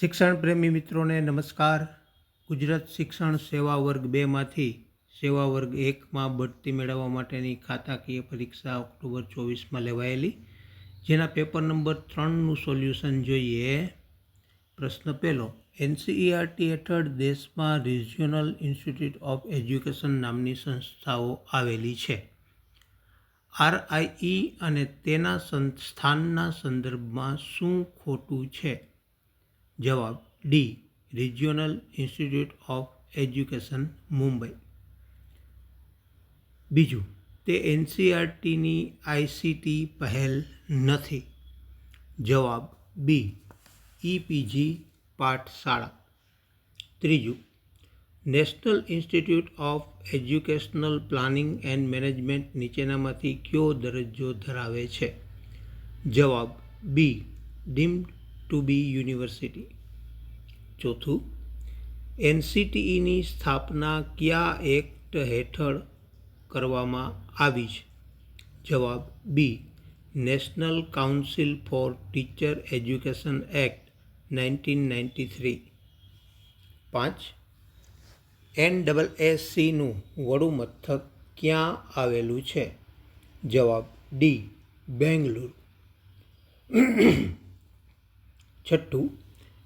શિક્ષણ પ્રેમી મિત્રોને નમસ્કાર. ગુજરાત શિક્ષણ સેવા વર્ગ બેમાંથી સેવા વર્ગ એકમાં બઢતી મેળવવા માટેની ખાતાકીય પરીક્ષા ઓક્ટોબર ચોવીસમાં લેવાયેલી. જેના પેપર નંબર ત્રણનું સોલ્યુશન જોઈએ. પ્રશ્ન પહેલો, એનસીઈઆરટી હેઠળ દેશમાં રિજિયોનલ ઇન્સ્ટિટ્યૂટ ઓફ એજ્યુકેશન નામની સંસ્થાઓ આવેલી છે. આરઆઈઈ અને તેના સંસ્થાનના સંદર્ભમાં શું ખોટું છે? જવાબ D regional institute of education Mumbai. બીજું, તે એનસીઆરટીની આઈસીટી પહેલ નથી. જવાબ બી ઈપીજી પાઠશાળા. ત્રીજું National Institute of Educational Planning and Management નીચેનામાંથી કયો દરજ્જો ધરાવે છે? જવાબ B deemed to be university ચોથું, એનસીટીઈની સ્થાપના કયા એક્ટ હેઠળ કરવામાં આવી છે? જવાબ B, national council for teacher education act nineteen ninety three. પાંચ એન ડબલ એસસીનું વડું મથક ક્યાં આવેલું છે? જવાબ ડી, બેંગલુરુ. છઠ્ઠું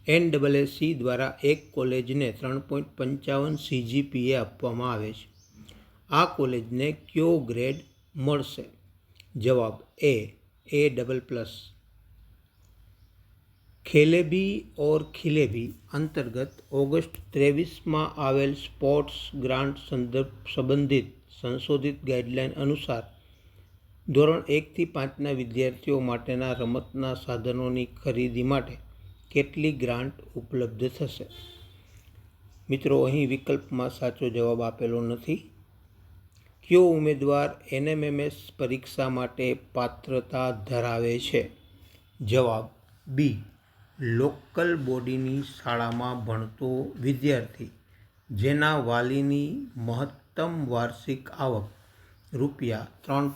એન ડબલ સી દ્વારા એક કોલેજને ત્રણ પોઈન્ટ પંચાવન સીજીપીએ આપવામાં આવે છે. આ કોલેજને કયો ગ્રેડ મળશે? જવાબ એ એ ડબલ પ્લસ ખેલેબી ઓર ખિલેબી અંતર્ગત ઓગસ્ટ ત્રેવીસમાં આવેલ સ્પોર્ટ્સ ગ્રાન્ટ સંદર્ભ સંબંધિત સંશોધિત ગાઈડલાઇન અનુસાર, ધોરણ એકથી પાંચના વિદ્યાર્થીઓ માટેના રમતના સાધનોની ખરીદી માટે કેટલી ગ્રાન્ટ ઉપલબ્ધ થશે? મિત્રો, અહીં વિકલ્પમાં સાચો જવાબ આપેલો નથી. કયો ઉમેદવાર એનએમએમએસ પરીક્ષા માટે પાત્રતા ધરાવે છે? જવાબ બી, લોકલ બોડીની શાળામાં ભણતો વિદ્યાર્થી, જેના વાલીની મહત્તમ વાર્ષિક આવક રૂપિયા ત્રણ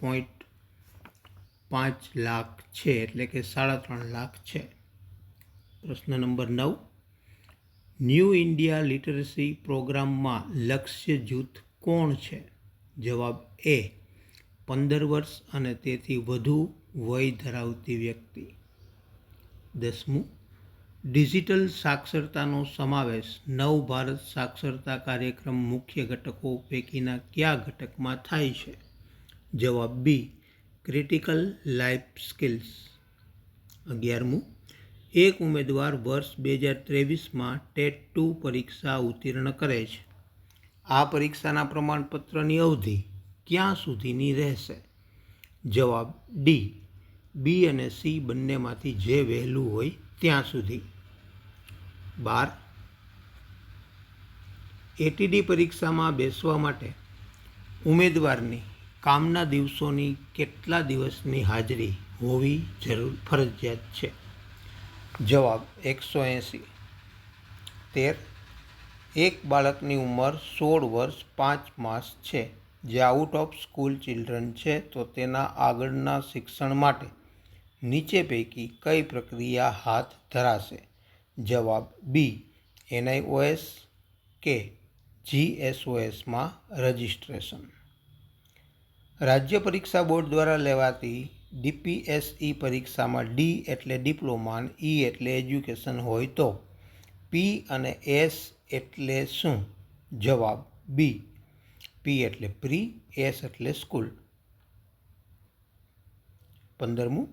પોઈન્ટ પાંચ લાખ છે, એટલે કે સાડા ત્રણ લાખ છે. પ્રશ્ન નંબર નવ. ન્યૂ ઇન્ડિયા લિટરસી પ્રોગ્રામમાં લક્ષ્ય જૂથ કોણ છે? જવાબ એ, પંદર વર્ષ અને તેથી વધુ વય ધરાવતી વ્યક્તિ. દસમું, ડિજિટલ સાક્ષરતાનો સમાવેશ. નવ ભારત સાક્ષરતા કાર્યક્રમ મુખ્ય ઘટકો પૈકીના કયા ઘટકમાં થાય છે? જવાબ બી, ક્રિટિકલ લાઈફ સ્કિલ્સ. અગિયારમું એક ઉમેદવાર વર્ષ બે હજાર ત્રેવીસમાં ટેટ ટુ પરીક્ષા ઉત્તીર્ણ કરે છે. આ પરીક્ષાના પ્રમાણપત્રની અવધિ ક્યાં સુધીની રહેશે? જવાબ ડી. બી અને સી બંનેમાંથી જે વહેલું હોય ત્યાં સુધી. બાર. એટીડી પરીક્ષામાં બેસવા માટે ઉમેદવારની કામના દિવસોની કેટલા દિવસની હાજરી હોવી જરૂર ફરજિયાત છે? જવાબ એકસો એંસી. તેર, એક બાળકની ઉંમર સોળ વર્ષ પાંચ માસ છે. જે આઉટ ઓફ સ્કૂલ ચિલ્ડ્રન છે, તો તેના આગળના શિક્ષણ માટે નીચે પૈકી કઈ પ્રક્રિયા હાથ ધરાશે? જવાબ બી, એનઆઈઓએસ કે જીએસઓએસમાં રજિસ્ટ્રેશન. રાજ્ય પરીક્ષા બોર્ડ દ્વારા લેવાતી ડીપીએસઈ પરીક્ષામાં ડી એટલે ડિપ્લોમા ઈ એટલે એજ્યુકેશન હોય તો પી અને એસ એટલે શું? જવાબ બી. પી એટલે પ્રી, એસ એટલે school. પંદરમું.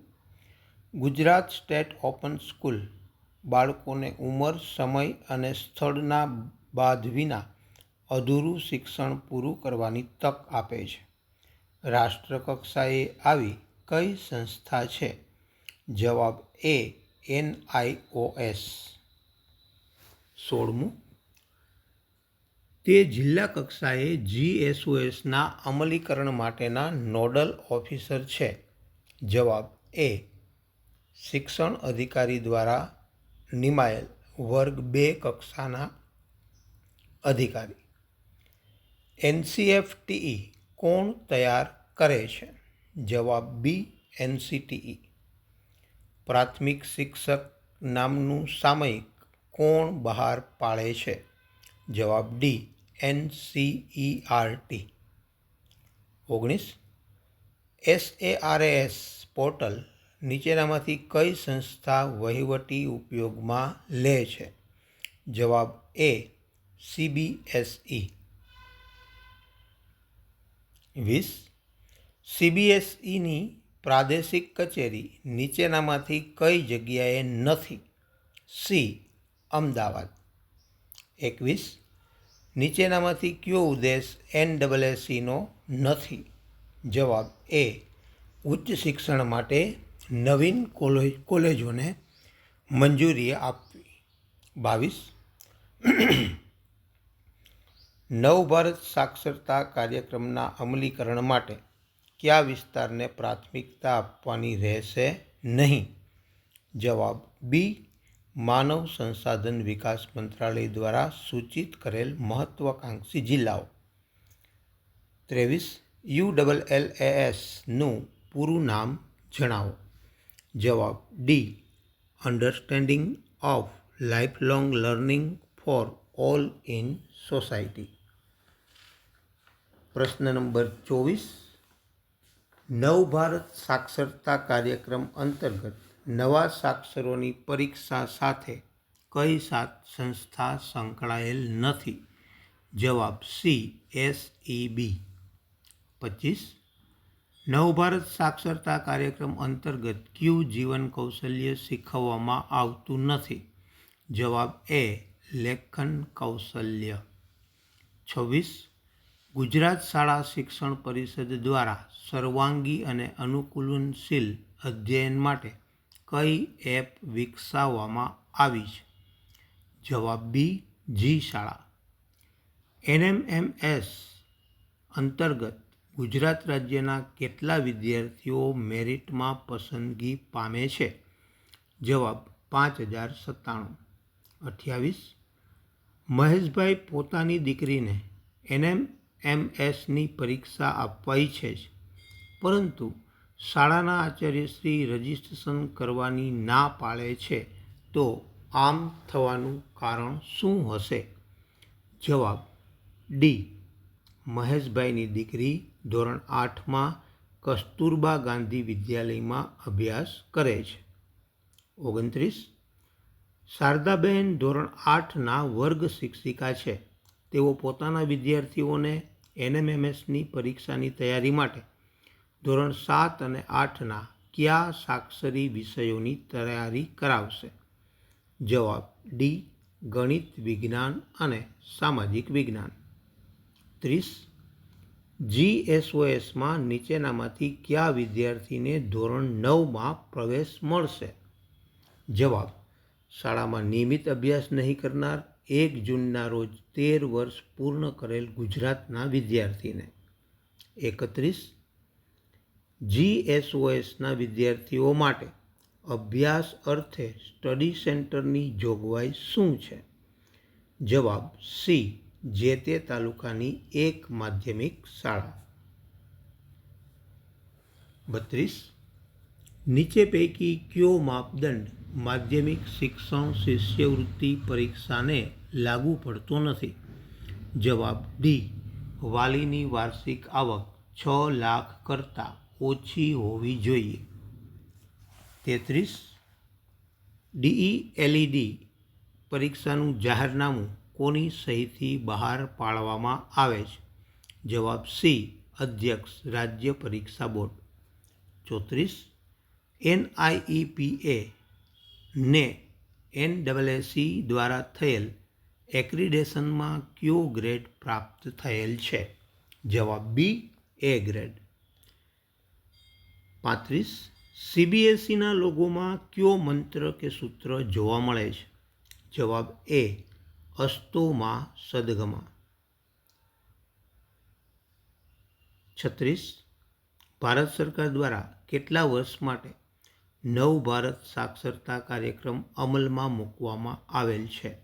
Gujarat state open school. બાળકોને ઉંમર, સમય અને સ્થળના બાદ વિના અધૂરું શિક્ષણ પૂરું કરવાની તક આપે છે. રાષ્ટ્રકક્ષાએ આવી કઈ સંસ્થા છે? જવાબ એ એનઆઈઓએસ સોળમું. તે જિલ્લા કક્ષાએ જીએસઓએસના અમલીકરણ માટેના નોડલ ઓફિસર છે. જવાબ એ, શિક્ષણ અધિકારી દ્વારા નિમાયેલ વર્ગ બે કક્ષાના અધિકારી. એનસીએફટીઈ કોણ તૈયાર કરે છે? જવાબ બી, એનસીટીઈ. પ્રાથમિક શિક્ષક નામનું સામયિક કોણ બહાર પાડે છે? જવાબ D N C E R T ઓગણીસ. S A R S portal નીચેનામાંથી કઈ સંસ્થા વહીવટી ઉપયોગમાં લે છે? જવાબ એ, સીબીએસઈ. વીસ. સીબીએસઈની પ્રાદેશિક કચેરી નીચેનામાંથી કઈ જગ્યાએ નથી? સી, અમદાવાદ. એકવીસ. નીચેનામાંથી કયો ઉદ્દેશ એન ડબલ એસીનો નથી? જવાબ એ, ઉચ્ચ શિક્ષણ માટે નવીન કોલેજ, કોલેજોને મંજૂરી આપવી. બાવીસ. નવ ભારત સાક્ષરતા કાર્યક્રમના અમલીકરણ માટે કયા વિસ્તારને પ્રાથમિકતા આપવાની રહેશે નહીં? જવાબ બી, માનવ સંસાધન વિકાસ મંત્રાલય દ્વારા સૂચિત કરેલ મહત્વાકાંક્ષી જિલ્લાઓ. ત્રેવીસ, યુ ડબલ એલ એસનું પૂરું નામ જણાવો. જવાબ D understanding of life long learning for all in society પ્રશ્ન નંબર ચોવીસ નવ ભારત સાક્ષરતા કાર્યક્રમ અંતર્ગત નવા સાક્ષરોની પરીક્ષા સાથે કઈ સાત સંસ્થા સંકળાયેલ નથી? જવાબ સી, એસ ઇ બી. પચીસ. નવભારત સાક્ષરતા કાર્યક્રમ અંતર્ગત ક્યુ જીવન કૌશલ્ય શીખવવામાં આવતું નથી? જવાબ એ, લેખન કૌશલ્ય. છવ્વીસ. ગુજરાત શાળા શિક્ષણ પરિષદ દ્વારા સર્વાંગી અને અનુકૂલનશીલ અધ્યયન માટે કઈ એપ વિકસાવવામાં આવી છે? જવાબ બી, જી શાળા. એનએમએમએસ અંતર્ગત ગુજરાત રાજ્યના કેટલા વિદ્યાર્થીઓ મેરિટમાં પસંદગી પામે છે? જવાબ પાંચ હજાર સત્તાણું. અઠ્યાવીસ. મહેશભાઈ પોતાની દીકરીને એનએમએમએસની પરીક્ષા આપવા ઈચ્છે છે પરંતુ શાળાના આચાર્યશ્રી રજિસ્ટ્રેશન કરવાની ના પાડે છે, તો આમ થવાનું કારણ શું હશે? જવાબ, ડી. મહેશભાઈની દીકરી ધોરણ આઠમાં કસ્તુરબા ગાંધી વિદ્યાલયમાં અભ્યાસ કરે છે. ઓગણત્રીસ. શારદાબહેન ધોરણ આઠના વર્ગ શિક્ષિકા છે. તેઓ પોતાના વિદ્યાર્થીઓને એનએમએમએસની પરીક્ષાની તૈયારી માટે ધોરણ સાત અને આઠના કયા સાક્ષરી વિષયોની તૈયારી કરાવશે? જવાબ ડી, ગણિત, વિજ્ઞાન અને સામાજિક વિજ્ઞાન. ત્રીસ જીએસઓએસમાં નીચેનામાંથી કયા વિદ્યાર્થીને ધોરણ નવમાં પ્રવેશ મળશે? જવાબ, શાળામાં નિયમિત અભ્યાસ નહીં કરનાર એક જૂનના રોજ તેર વર્ષ પૂર્ણ કરેલ ગુજરાતના વિદ્યાર્થીને. એકત્રીસ જીએસઓએસના વિદ્યાર્થીઓ માટે અભ્યાસ અર્થે સ્ટડી સેન્ટરની જોગવાઈ શું છે? જવાબ સી, જે તે તાલુકાની એક માધ્યમિક શાળા. બત્રીસ, નીચે પૈકી કયો માપદંડ માધ્યમિક શિક્ષણ શિષ્યવૃત્તિ પરીક્ષાને લાગુ પડતો નથી? જવાબ ડી, વાલીની વાર્ષિક આવક છ લાખ કરતાં ઓછી હોવી જોઈએ. તેત્રીસ. ડીઈ એલઈડી પરીક્ષાનું જાહેરનામું કોની સહીથી બહાર પાડવામાં આવે છે? જવાબ સી, અધ્યક્ષ રાજ્ય પરીક્ષા બોર્ડ. ચોત્રીસ. એનઆઈઈપીએ ને એન ડબલએસી દ્વારા થયેલ એક્રિડેશનમાં કયો ગ્રેડ પ્રાપ્ત થયેલ છે? જવાબ બી, એ ગ્રેડ. પાંત્રીસ સીબીએસઈના લોગોમાં કયો મંત્ર કે સૂત્ર જોવા મળે છે? જવાબ એ, અસ્તોમાં સદગમા. છત્રીસ, ભારત સરકાર દ્વારા કેટલા વર્ષ માટે નવ ભારત સાક્ષરતા કાર્યક્રમ અમલમાં મૂકવામાં આવેલ છે?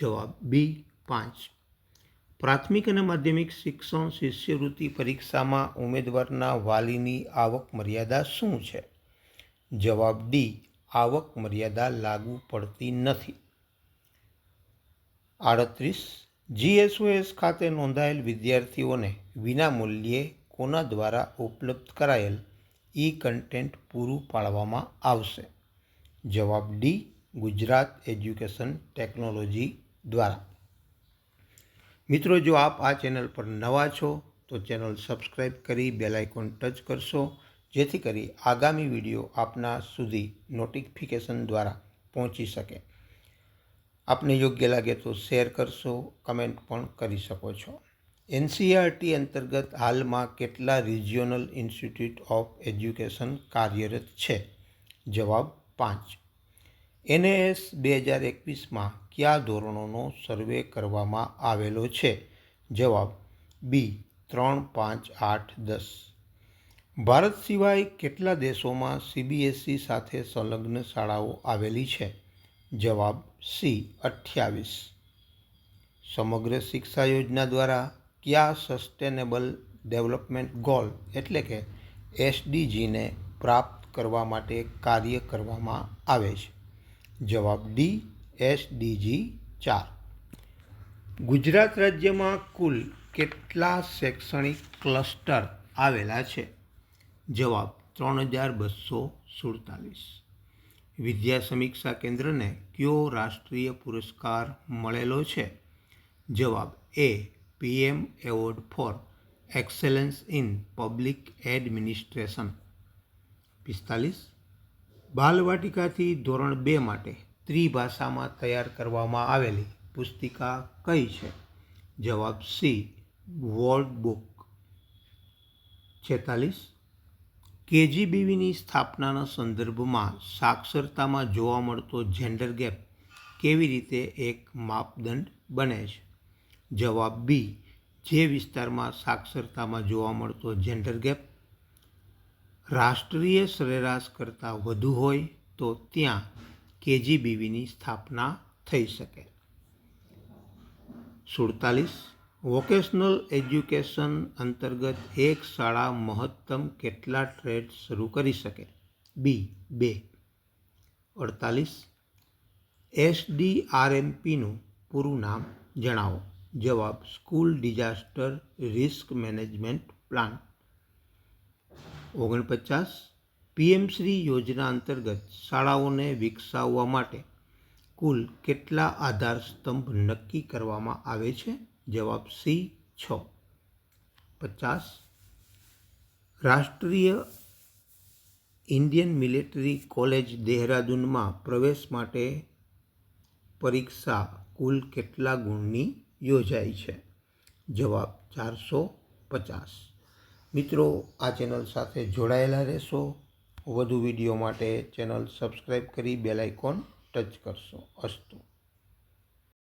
જવાબ બી, પાંચ. પ્રાથમિક અને માધ્યમિક શિક્ષણ શિષ્યવૃત્તિ પરીક્ષામાં ઉમેદવારના વાલીની આવક મર્યાદા શું છે? જવાબ ડી આવક મર્યાદા લાગુ પડતી નથી. આડત્રીસ જીએસઓએસ ખાતે નોંધાયેલ વિદ્યાર્થીઓને વિનામૂલ્યે કોના દ્વારા ઉપલબ્ધ કરાયેલ ઈ કન્ટેન્ટ પૂરું પાડવામાં આવશે? જવાબ ડી ગુજરાત એજ્યુકેશન ટેકનોલોજી દ્વારા. મિત્રો, જો આપ આ ચેનલ પર નવા છો, તો ચેનલ સબસ્ક્રાઈબ કરી બેલ આઇકોન ટચ કરશો, જેથી કરી આગામી વીડિયો આપના સુધી નોટિફિકેશન દ્વારા પહોંચી શકે. આપને યોગ્ય લાગે તો શેર કરશો, કમેન્ટ પણ કરી શકો છો. એનસીઆરટી અંતર્ગત હાલમાં કેટલા રિજિયોનલ ઇન્સ્ટિટ્યૂટ ઓફ એજ્યુકેશન કાર્યરત છે? જવાબ પાંચ. એનએએસ બે હજાર એકવીસમાં કયા ધોરણોનો સર્વે કરવામાં આવેલો છે? જવાબ બી, ત્રણ, પાંચ, આઠ, દસ. ભારત સિવાય કેટલા દેશોમાં સીબીએસઈ સાથે સંલગ્ન શાળાઓ આવેલી છે? જવાબ સી, અઠ્યાવીસ. સમગ્ર શિક્ષા યોજના દ્વારા કયા સસ્ટેનેબલ ડેવલપમેન્ટ ગોલ એટલે કે એસડીજીને પ્રાપ્ત કરવા માટે કાર્ય કરવામાં આવે છે? જવાબ ડી એસડીજી ચાર. ગુજરાત રાજ્યમાં કુલ કેટલા શૈક્ષણિક ક્લસ્ટર આવેલા છે? જવાબ ત્રણ હજાર બસો સુડતાલીસ. વિદ્યા સમીક્ષા કેન્દ્રને કયો રાષ્ટ્રીય પુરસ્કાર મળેલો છે? જવાબ A, PM award for excellence in public administration. પિસ્તાલીસ. બાલવાટિકાથી ધોરણ બે માટે ત્રિભાષામાં તૈયાર કરવામાં આવેલી પુસ્તિકા કઈ છે? જવાબ સી વર્લ્ડ બુક છેતાલીસ. કેજીબીવીની સ્થાપનાના સંદર્ભમાં સાક્ષરતામાં જોવા મળતો જેન્ડર ગેપ કેવી રીતે એક માપદંડ બને છે? જવાબ બી, જે વિસ્તારમાં સાક્ષરતામાં જોવા મળતો જેન્ડર ગેપ રાષ્ટ્રીય સરેરાશ કરતાં વધુ હોય તો ત્યાં કેજીબીવીની સ્થાપના થઈ શકે. સુડતાલીસ. વોકેશનલ એજ્યુકેશન અંતર્ગત એક શાળા મહત્તમ કેટલા ટ્રેડ શરૂ કરી શકે? બી, બે. અડતાલીસ. એસડીઆરએમપીનું પૂરું નામ જણાવો. જવાબ, school disaster risk management plan. ઓગણપચાસ પીએમશ્રી યોજના અંતર્ગત શાળાઓને વિકસાવવા માટે કુલ કેટલા આધાર સ્તંભ નક્કી કરવામાં આવે છે? જવાબ સી, છ. પચાસ. રાષ્ટ્રીય ઇન્ડિયન મિલિટરી કોલેજ દેહરાદૂનમાં પ્રવેશ માટે પરીક્ષા કુલ કેટલા ગુણની યોજાઈ છે? જવાબ ચારસો પચાસ. મિત્રો, આ ચેનલ સાથે જોડાયેલા રહેશો. વધુ વીડિયો માટે ચેનલ સબસ્ક્રાઈબ કરી બેલ આઇકોન ટચ કરશો. અસ્તુ.